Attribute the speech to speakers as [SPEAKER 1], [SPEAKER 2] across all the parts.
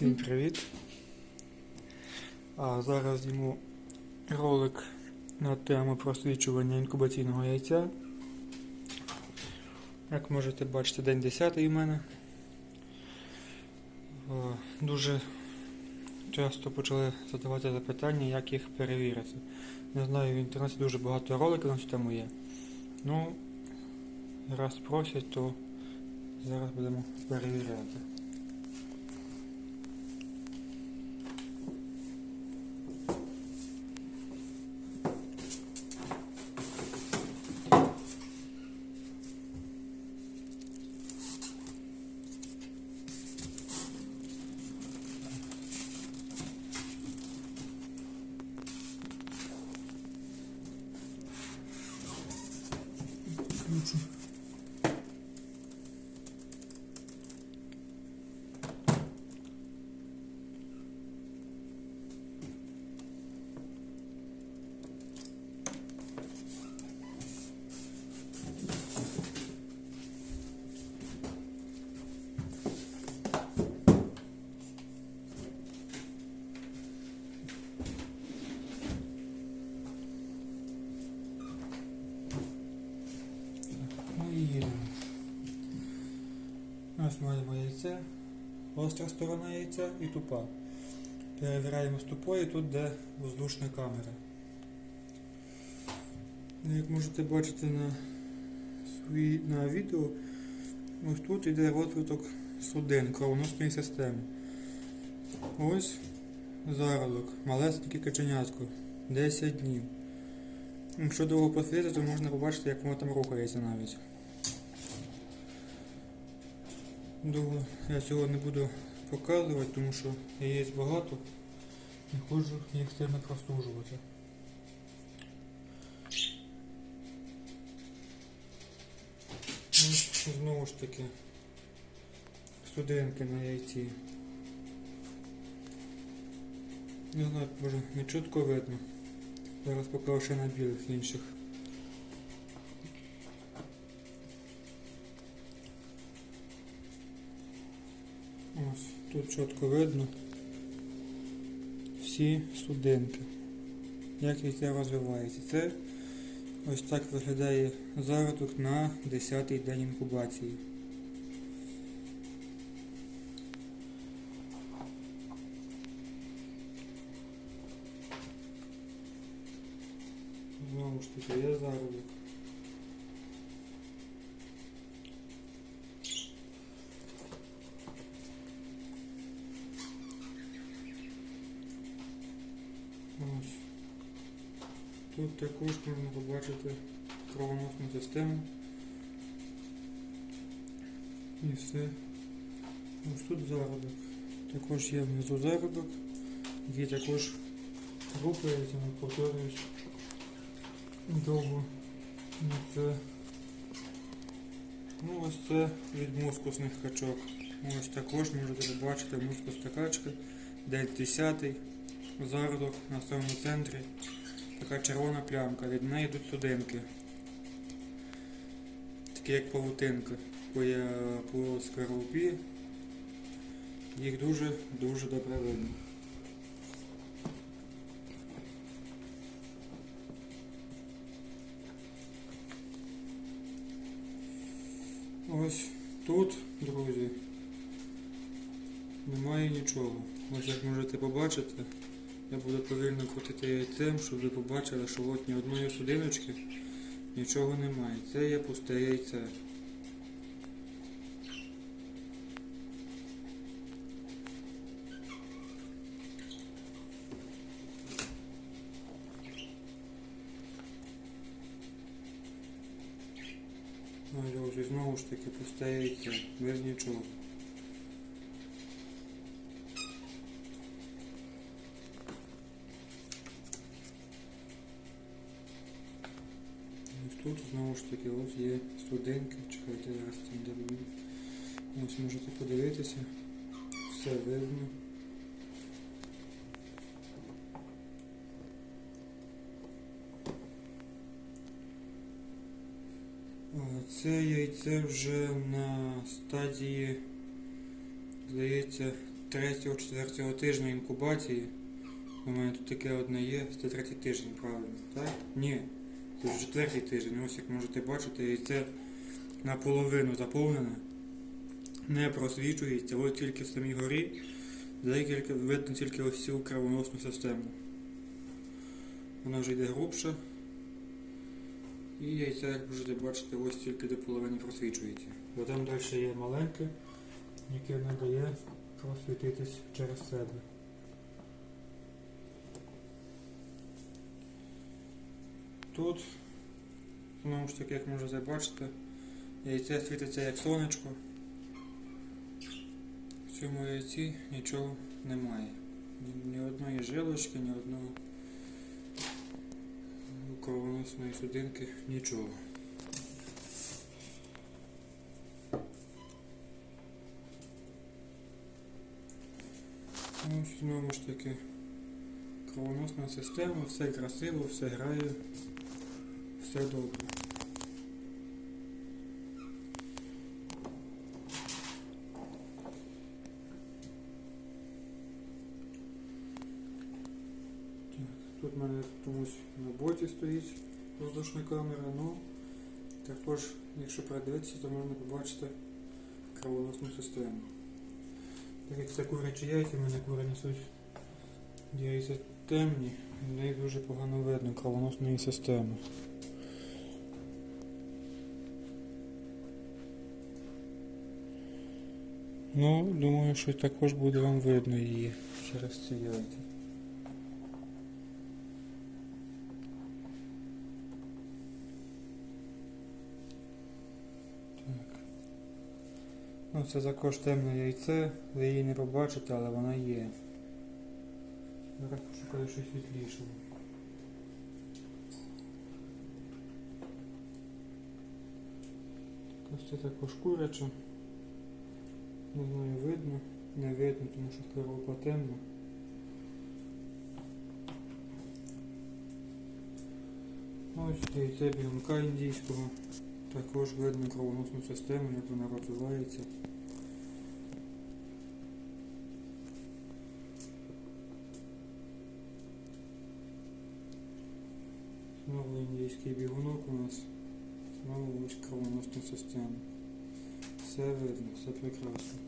[SPEAKER 1] Всім привіт! А зараз зніму ролик на тему просвічування інкубаційного яйця. Як можете бачити, день 10 у мене. Дуже часто почали задавати запитання, як їх перевірити. Не знаю, в інтернеті дуже багато роликів на цю тему є. Ну, раз просять, то зараз будемо перевіряти. Ключу. Ну і їдемо. Маємо яйце, гостра сторона яйця і тупа. Перевіряємо з тупої тут, де воздушна камера. Ну, Як можете бачити на, на відео, ось тут йде розвиток судин кровоносної системи. Ось зародок, малесеньке каченятко, 10 днів. Якщо довго посвітити, то можна побачити, як воно там рухається навіть. Довго я цього не буду показувати, тому що яєць багато. Не хочу їх сильно простужувати. Ось знову ж таки судинки на яйці. Не знаю, може не чітко видно. Зараз покажу ще на білих інших. Ось, тут чітко видно всі судинки. Як яйця розвивається. Це ось так виглядає зародок на 10-й день інкубації. Знову ж таки, є зародок. Ось. Тут також можна побачити кровоносну систему. І все. Ось тут зародок. Також є внизу зародок, який також рухається, не повторююсь довго. Ну, Це, ну ось це від мускусних качок. Ось також можете побачити мускусна качка, день 10 зародок на самому центрі. Така червона плямка, від неї йдуть судинки. Такі як павутинка по, по скорлупі. Їх дуже-дуже добре видно. Ось тут, друзі, немає нічого. Ось як можете побачити, я буду повільно крутити яйцем, щоб ви побачили, що от ні одної судиночки нічого немає. Це є пусте яйце. Ну, друзі, знову ж таки пусте яйце, без нічого. Ось тут знову ж таки ось є студеньки. Чекайте, зараз там Ось можете подивитися. Все видно. Це яйце вже на стадії, здається, 3-4 тижня інкубації. У мене тут таке одне є, це третій тиждень, правильно, так? Ні. Це четвертий тиждень. Ось як можете бачити, яйце наполовину заповнене. Не просвічується, ось тільки в самій горі. Декілька видно тільки ось цю кровоносну систему. Вона вже йде грубша. І яйця, як можете бачити, ось тільки до половини просвічується. Бо там далі є маленьке, яке не дає просвітитись через себе. Тут, знову ж таки, як можете бачити, яйце світиться як сонечко. В цьому яйці нічого немає. Ні, ні одної жилочки, ні одного кровоносної судинки, нічого. Ось знову ж таки кровоносна система, все красиво, все грає, все добре. Тут в мене комусь на боці стоїть воздушна камера, ну також, якщо придивитися, то можна побачити кровоносну систему. Так як це курячі яйця, в мене кури несуть яйця темні, в них дуже погано видно кровоносної системи. Ну, думаю, що також буде вам видно її через ці. Так. Ну, це також темне яйце, ви її не побачите, але вона є. Зараз пошукаю щось світлішого. Ось це також куряча. Не знаю, видно, не видно, тому що коробка темна. Ось яйце бігунка індійського. Також видно кровоносну систему, як вона розвивається. Знову індійський бігунок у нас. Знову ось кровоносна система. Все видно, все прекрасно.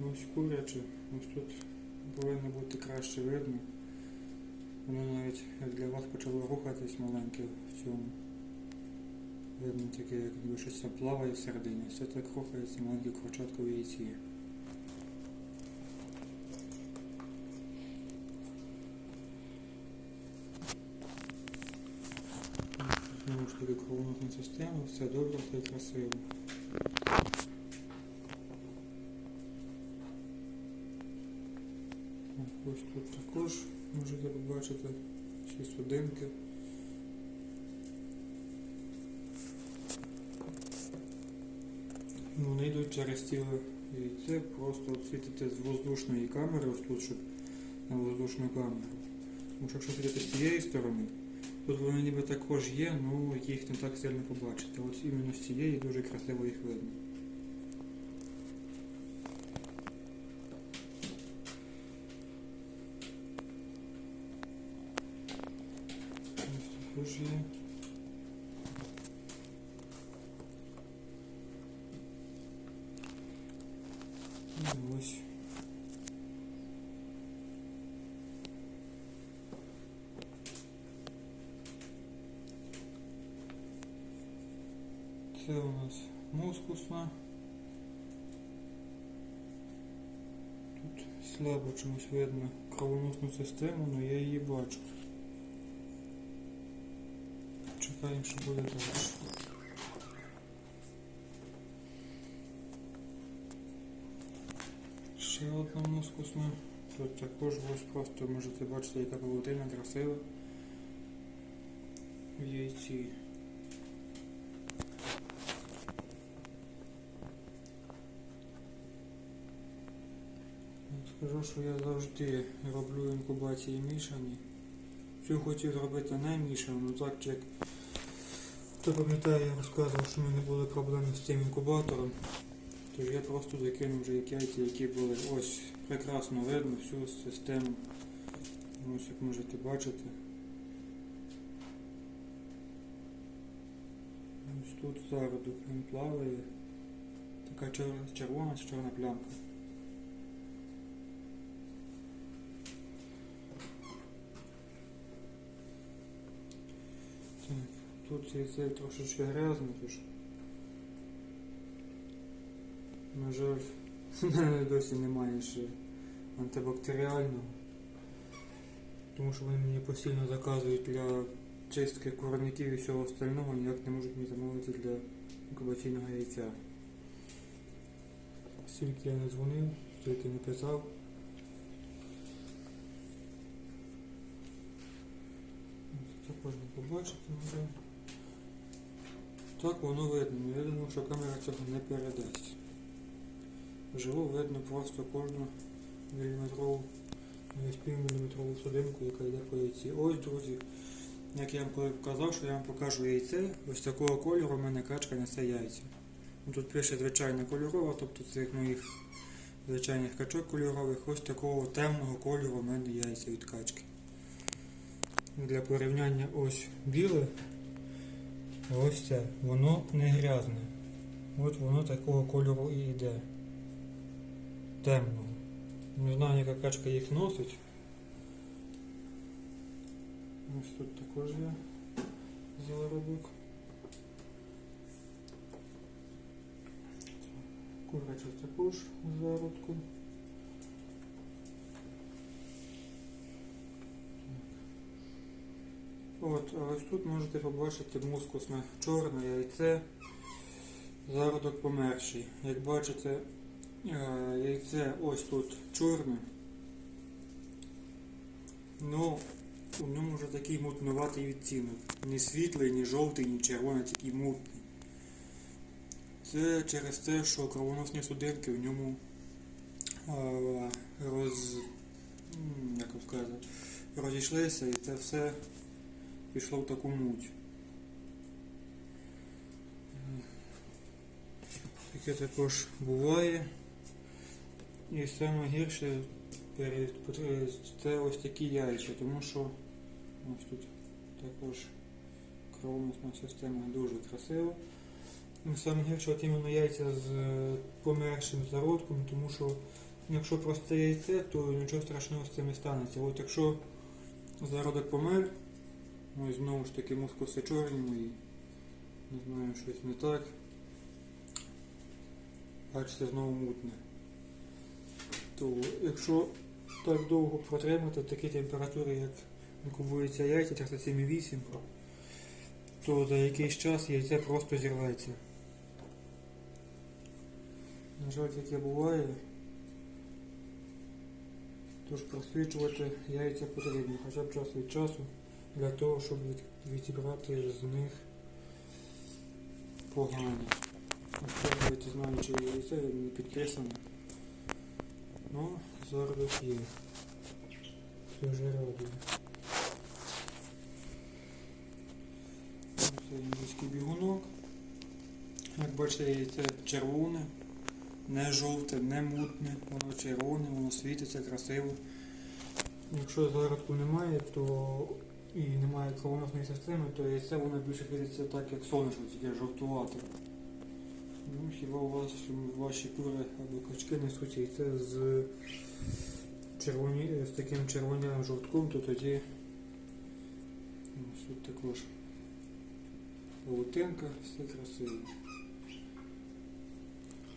[SPEAKER 1] Ось куряче, ось тут повинно бути краще видно. Воно навіть для вас почало рухатись маленьке в цьому. Видно таке, як ніби щось плаває всередині. Все так рухається маленьке крочатко в яйці. Таки система, все добре, все красиво. Ось тут також можете побачити ці судинки. Ну, Вони йдуть через ціле яйце, просто от світите з воздушної камери, ось тут, щоб на воздушну камеру. Тому що якщо світити з цієї сторони, тут вони ніби також є, але їх не так сильно побачите. Ось іменно з цієї дуже красиво їх видно. Ось. Це у нас мускусна. Тут слабо чомусь видно кровоносну систему, але я її бачу. Чекаємо, що буде далі. Ще одна мускусна. Тут також ось просто можете бачити, яка павутина красива в яйці. Скажу, що я завжди роблю інкубації мішані. Цю хотів зробити не мішану, ну так як Хто пам'ятає, я розказував, що в мене були проблеми з цим інкубатором. Тож я просто закинув вже яйця, які були. Ось прекрасно видно всю систему. Ось як можете бачити. Ось тут він плаває. Така червона чорна плямка. Так, тут яйце трошечки грязне, тож. На жаль, досі немає ще антибактеріального. Тому що вони мені постійно заказують для чистки курників і всього остального, ніяк не можуть мені замовити для інкубаційного яйця. Стільки я не дзвонив, стільки не писав. Це можна побачити вже. Так воно видно, але я думаю, що камера цього не передасть. Вживу видно просто кожну міліметрову, навіть півміліметрову судинку, яка йде по яйці. Ось, друзі, як я вам коли казав, що я вам покажу яйце, ось такого кольору в мене качка несе яйця. Ну, Тут пише звичайна кольорова, тобто цих моїх звичайних качок кольорових, ось такого темного кольору в мене яйця від качки. Для порівняння ось біле, ось це, воно не грязне. От воно такого кольору і йде. Темного. Не знаю, яка качка їх носить. Ось тут також є зародок. Куряча також з. От, а ось тут можете побачити мускусне чорне яйце, зародок померший. Як бачите, е, яйце ось тут чорне. Ну, у ньому вже такий мутнуватий відтінок. Ні світлий, ні жовтий, ні червоний, такий мутний. Це через те, що кровоносні судинки в ньому е, роз... як сказати, розійшлися і це все пішло в таку муть. Таке також буває. І саме гірше це ось такі яйця, тому що ось тут також кровоносна система дуже красива. Ну, Саме гірше от іменно яйця з помершим зародком, тому що якщо просто яйце, то нічого страшного з цим не станеться. От якщо зародок помер, ось знову ж таки мускуси чорні мої, не знаю, щось не так. Бачите, знову мутне. То якщо так довго протримати в такій температурі, як інкубується яйця 37,8, то за якийсь час яйце просто зірветься. На жаль, таке буває. Тож просвічувати яйця потрібно хоча б час від часу для того, щоб відібрати з них погані. Ось знаю, чи яйце не підписане. Ну, зараз є. Це вже радує. Це індійський бігунок. Як бачите, яйце червоне, не жовте, не мутне, воно червоне, воно світиться красиво. Якщо зародку немає, то і немає кровоносної системи, то яйце воно більше світиться так, як сонячне, тільки жовтувате. Ну, хіба у вас ваші кури або качки несуть яйце з, червоні, з таким червоним жовтком, то тоді ось тут також паутинка, все красиво.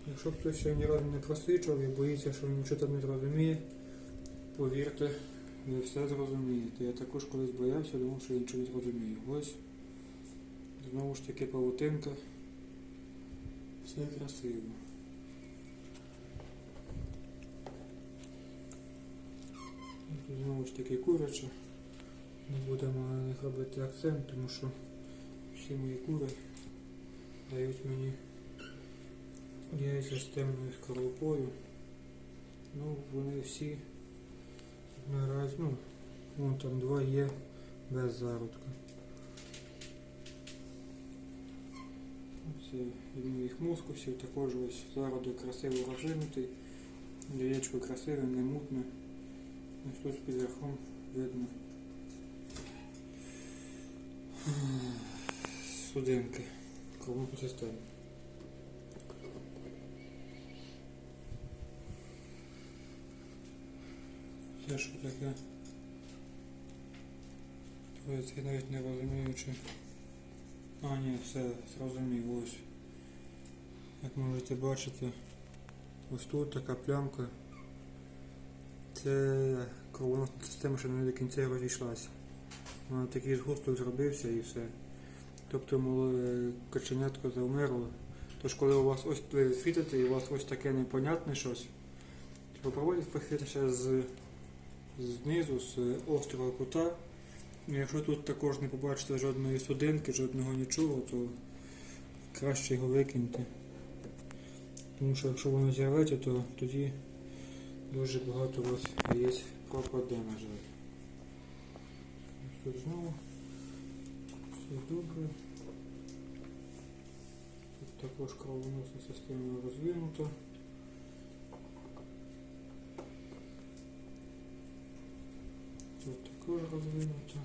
[SPEAKER 1] Якщо хтось ще ні разу не просвічував і боїться, що він нічого там не зрозуміє, повірте, ви все зрозумієте. Я також колись боявся, думав, що я нічого не зрозумію. Ось знову ж таки павутинка. Все красиво. Знову ж таки куряча. Не будемо на них робити акцент, тому що всі мої кури дають мені яйця з темною скорлупою. Ну, вони всі ну, вон там два є без зародка. від моїх мускусів, також ось зародок красиво розвинутий, яєчко красиве, не мутне. Ось тут під верхом видно судинки кровну систему. Це що таке? Твориться, я навіть не розумію, чи... А, ні, все, зрозумів, ось. Як можете бачити, ось тут така плямка. Це кровоносна система, що не до кінця розійшлася. Вона такий згусток зробився і все. Тобто мале каченятко завмерло. Тож коли у вас ось ви світите і у вас ось таке непонятне щось, попробуйте посвітити ще з, знизу, з острого кута. Якщо тут також не побачите жодної судинки, жодного нічого, то краще його викиньте. Тому що якщо воно зірветься, то тоді дуже багато у вас яєць пропаде, на жаль. Тут знову все добре. Тут також кровоносна система розвинута. Тут також розвинута.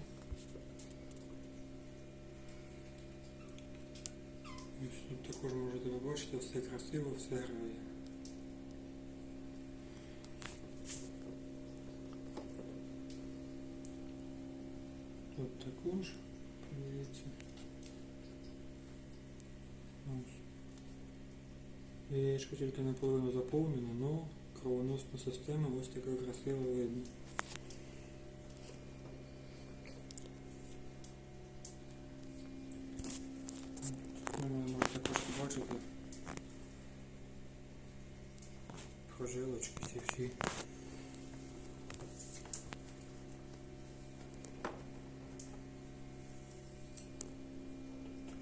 [SPEAKER 1] Ось тут також можете побачити, все красиво, все грає. Тут також дивіться. Яєчко тільки наполовину заповнено, але кровоносна система ось така красиво видно. Ну, ви можете також побачити прожилочки ці всі.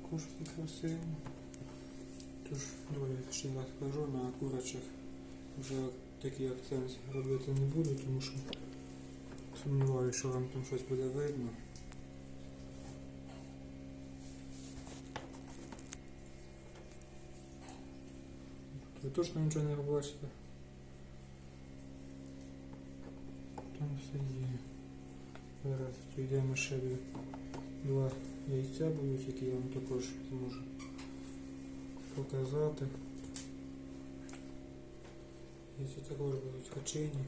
[SPEAKER 1] Також красиво. Тож, друзі, ще раз на курячих вже такий акцент робити не буду, тому що сумніваюся, що вам там щось буде видно. Ви точно нічого не побачите. Все. Зараз йдемо ще два яйця будуть, які я вам також зможу показати. Яйця також будуть качені.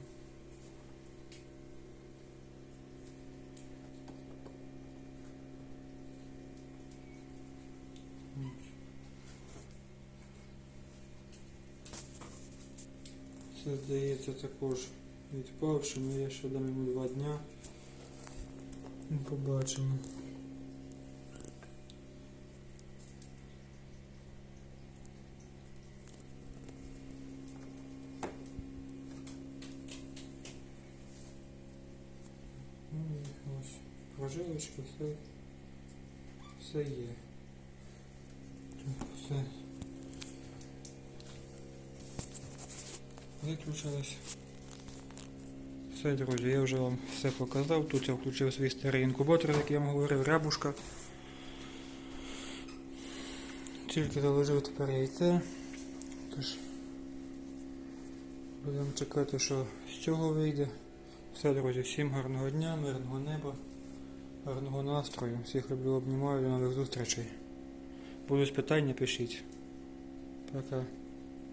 [SPEAKER 1] Це здається також відпавши, але я ще дам йому два дня. І побачимо. Ну прожилочка, все, все є. Все. Виключилось. Все, друзі, я вже вам все показав. Тут я включив свій старий інкубатор, як я вам говорив, рябушка. Тільки заложив тепер яйце. Тож будемо чекати, що з цього вийде. Все, друзі, всім гарного дня, мирного неба, гарного настрою. Всіх люблю, обнімаю, до нових зустрічей. Будуть питання, пишіть. Пока.